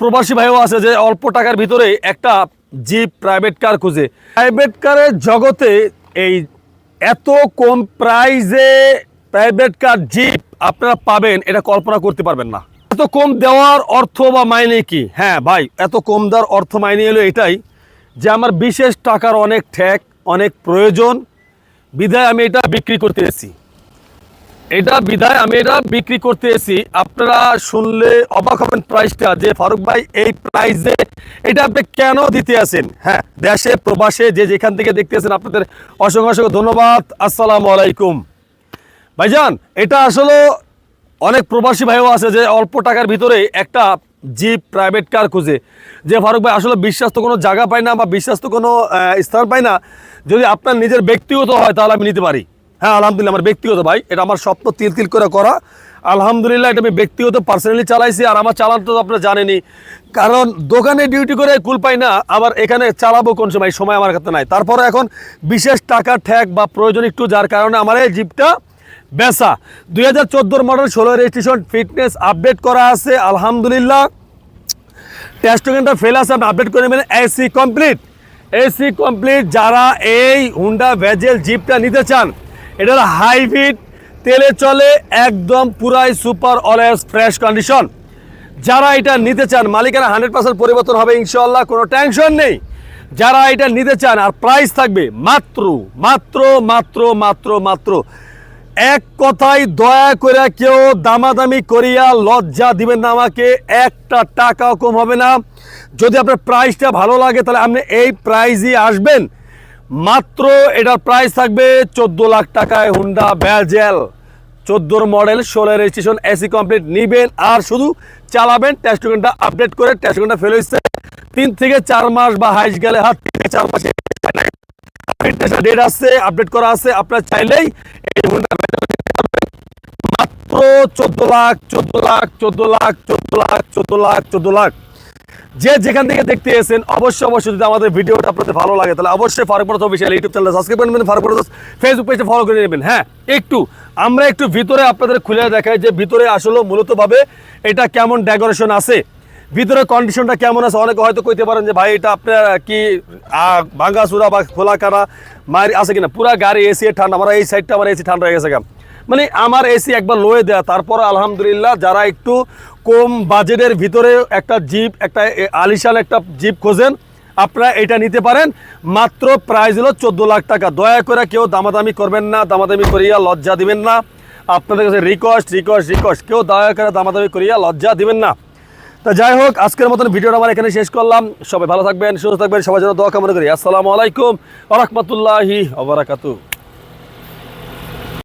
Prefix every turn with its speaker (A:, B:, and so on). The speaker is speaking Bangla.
A: প্রবাসী ভাইও আছে যে অল্প টাকার ভিতরে একটা জিপ প্রাইভেট কার খুঁজে। প্রাইভেট কারের জগতে এই এত কম প্রাইজে প্রাইভেট কার জিপ আপনারা পাবেন, এটা কল্পনা করতে পারবেন না। এত কম দেওয়ার অর্থ বা মাইনে কি? হ্যাঁ ভাই, এত কম দেওয়ার অর্থ মাইনে হলো এটাই যে আমার বিশেষ টাকার অনেক ঠেক, অনেক প্রয়োজন, বিধায় আমি এটা বিক্রি করতে এসেছি। এটা বিধায় আমি এটা বিক্রি করতে এসেছি। আপনারা শুনলে অবাক হবেন প্রাইসটা যে ফারুক ভাই এই প্রাইসে এটা আপনি কেন দিতে আছেন হ্যাঁ দেশে, প্রবাসে, যে যেখান থেকে দেখতেছেন আপনাদের অসংখ্য অসংখ্য ধন্যবাদ। আসসালামু আলাইকুম। ভাইজান, এটা আসলে অনেক প্রবাসী ভাইও আছে যে অল্প টাকার ভিতরে একটা জিপ প্রাইভেট কার খুঁজে। যে ফারুক ভাই আসলে বিশ্বাস তো কোনো জায়গা পায় না বা বিশ্বাস তো কোনো স্থান পায় না। যদি আপনার নিজের ব্যক্তিগত হয়, তাহলে আমি নিতে পারি। হ্যাঁ আলহামদুলিল্লাহ, আমার ব্যক্তিগত ভাই, এটা আমার স্বপ্ন তিল তিল করে করা। আলহামদুলিল্লাহ, এটা আমি ব্যক্তিগত পার্সোনালি চালাইছি, আর আমার চালান তো আপনারা জানেনই। কারণ দোকানে ডিউটি করে কুল পাই না, আবার এখানে চালাবো কোন সময় সময় আমার কাছে নাই। তারপরে এখন বিশেষ টাকা ঠ্যাক বা প্রয়োজন একটু, যার কারণে আমার এই জিপটা বেসা দুই হাজার চোদ্দোর মডেল ষোলো রেজিস্ট্রেশন ফিটনেস আপডেট করা আছে, আলহামদুলিল্লাহ। টেস্ট টোকেনটা ফেল আছে, আপনি আপডেট করে নেবেন এসি কমপ্লিট এসি কমপ্লিট যারা এই হুন্ডা ভেজেল জিপটা নিতে চান এটা হাইব্রিড তেলে চলে একদম পুরাই সুপার অলওয়েজ ফ্রেশ কন্ডিশন যারা এটা নিতে চান মালিকানা হান্ড্রেড পার্সেন্ট পরিবর্তন হবে ইনশাল্লাহ কোনো টেনশন নেই। যারা এটা নিতে চান, আর প্রাইস থাকবে মাত্র মাত্র মাত্র মাত্র মাত্র, এক কথাই দয়া করে কেউ দামাদামি করিয়া লজ্জা দিবেন না আমাকে, একটা টাকাও কম হবে না। যদি আপনার প্রাইসটা ভালো লাগে, তাহলে আপনি এই প্রাইজই আসবেন। মাত্র এটার প্রাইস থাকবে চোদ্দ লাখ টাকায় হুন্ডা ব্যাজেল চোদ্দোর মডেল ষোলো রেজিস্ট্রেশন এসি কমপ্লিট নিবেন আর শুধু চালাবেন টেস্টুকেনটা আপডেট করে টেস্টুকেনটা ফেলে হচ্ছে তিন থেকে চার মাস বা হাইস গেলে হাত তিন থেকে চার মাসে ডেট আছে আপডেট করা আছে, আপনার চাইলেই এই হুন্ডা মাত্র চোদ্দ লাখ চোদ্দ লাখ চোদ্দ লাখ চোদ্দ লাখ চোদ্দ লাখ চোদ্দ লাখ। যে যেখান থেকে দেখতে এসেন অবশ্যই অবশ্যই যদি আমাদের ভিডিওটা আপনাদের ভালো লাগে তাহলে অবশ্যই Faruk Borod official YouTube channel subscribe করে নেবেন ফারুক বরদ ফেসবুক পেজে ফলো করে নেবেন হ্যাঁ একটু আমরা একটু ভিতরে আপনাদের খুলে দেখাই যে ভিতরে আসলে মূলতভাবে এটা কেমন ডেকোরেশন আছে ভিতরে কন্ডিশনটা কেমন আছে অনেকে হয়তো কইতে পারেন যে ভাই এটা আপনার কি আহ, ভাঙ্গা চূড়া বা খোলা কারা মারি আছে কিনা পুরা গাড়ি এসি ঠান্ডা আমার এই সাইডটা আমার এসি ঠান্ডা হয়ে গেছে গা। মানে আমার এসি একবার লোয়ে দেয়া, তারপর আলহামদুলিল্লাহ যারা একটু কম বাজেটের ভিতরে একটা জিপ, একটা আলিশান একটা জিপ খোঁজেন, আপনারা এটা নিতে পারেন। মাত্র প্রাইস হলো চোদ্দ লাখ টাকা। দয়া করে কেউ দামাদামি করবেন না, দামাদামি করিয়া লজ্জা দিবেন না। আপনাদের কাছে রিকোয়েস্ট রিকোয়েস্ট রিকোয়েস্ট কেউ দয়া করে দামাদামি করিয়া লজ্জা দিবেন না। তা যাই হোক, আজকের মতন ভিডিওটা আমার এখানে শেষ করলাম। সবাই ভালো থাকবেন, সুস্থ থাকবেন, সবার জন্য দোয়া কামনা করি। আসসালামু আলাইকুম রহমতুল্লাহি আবরাকাতু